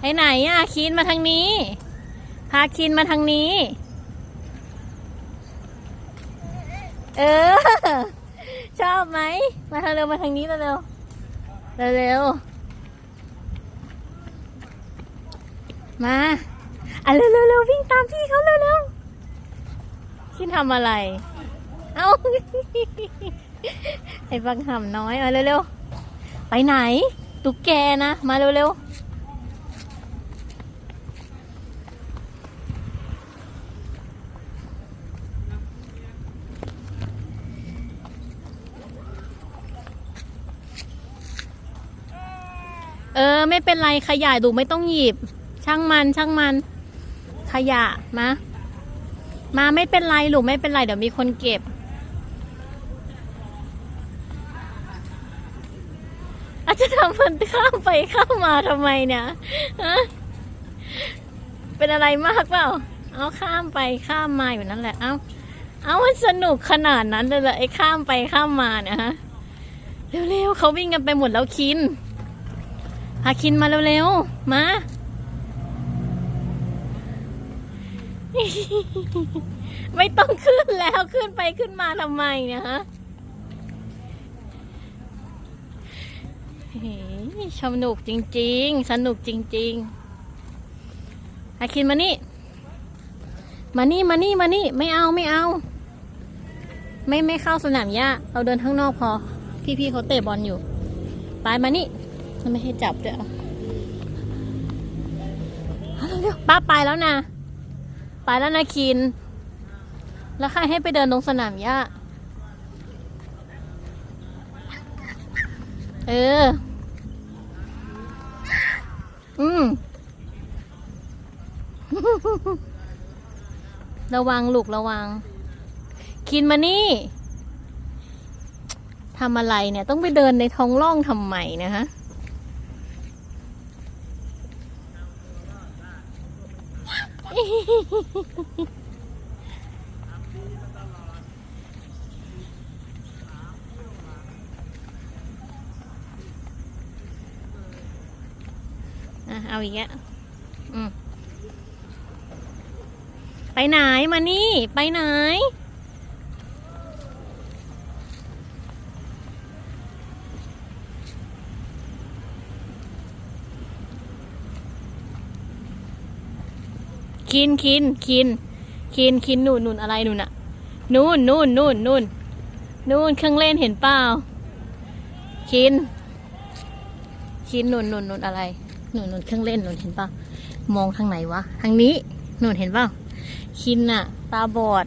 ไปไหนอะคินมาทางนี้ พาคินมาทางนี้ เออ ชอบไหม มาทางเร็วมาทางนี้เร็วเร็วเร็วมาอะเร็วเร็วเร็ววิ่งตามพี่เขาเร็วเร็วคินทำอะไร เอาไอ้บังหำน้อยมาเร็วๆไปไหน ตุ๊กแกนะ มาเร็วๆ ออ ไม่เป็นไรขยะดูไม่ต้องหยิบ ช่างมันช่างมัน ขยะมา มาไม่เป็นไรลูกไม่เป็นไรเดี๋ยวมีคนเก็บ อาจจะทำมันข้ามไปข้ามมาทำไมเนี่ยฮะเป็นอะไรมากเปล่า เอาข้ามไปข้ามมาอยู่นั่นแหละ เอาเอามันสนุกขนาดนั้นเลยเหรอไอ้ข้ามไปข้ามมาเนี่ยฮะเร็วๆเขาวิ่งกันไปหมดแล้วคิน พาคินมาเร็วๆ มา ไม่ต้องขึ้นแล้วขึ้นไปขึ้นมาทำไมเนี่ยฮะเฮ้ยสนุกจริง ๆ สนุกจริงๆพาคินมานี่ มานี่ มานี่ มานี่ ไม่เอา ไม่เอา ไม่ไม่เข้าสนามหญ้า เราเดินข้างนอกพอ พี่ๆเขาเตะบอลอยู่ ไปมานี่ ไม่ให้จับด้วยอะเร็วๆป้าไปแล้วนะ ไปแล้วนะคิน แล้วใครให้ไปเดินตรงสนามหญ้า เออ อืม ระวังลูกระวัง คินมานี่ทำอะไรเนี่ย ต้องไปเดินในท้องร่องทำไมนะฮะ อะ เอาอีกแล้วอืมไปไหนมานี่ ไปไหน คินคินคินคินคินนู่นนู่นอะไรนู่นอะนู่นนู่นนู่นนู่นนู่นเครื่องเล่นเห็นเปล่าคินคินนู่นนู่นนู่นอะไรนู่นนู่นเครื่องเล่นนู่นเห็นเปล่ามองทางไหนวะทางนี้นู่นเห็นเปล่าคินอะตาบอด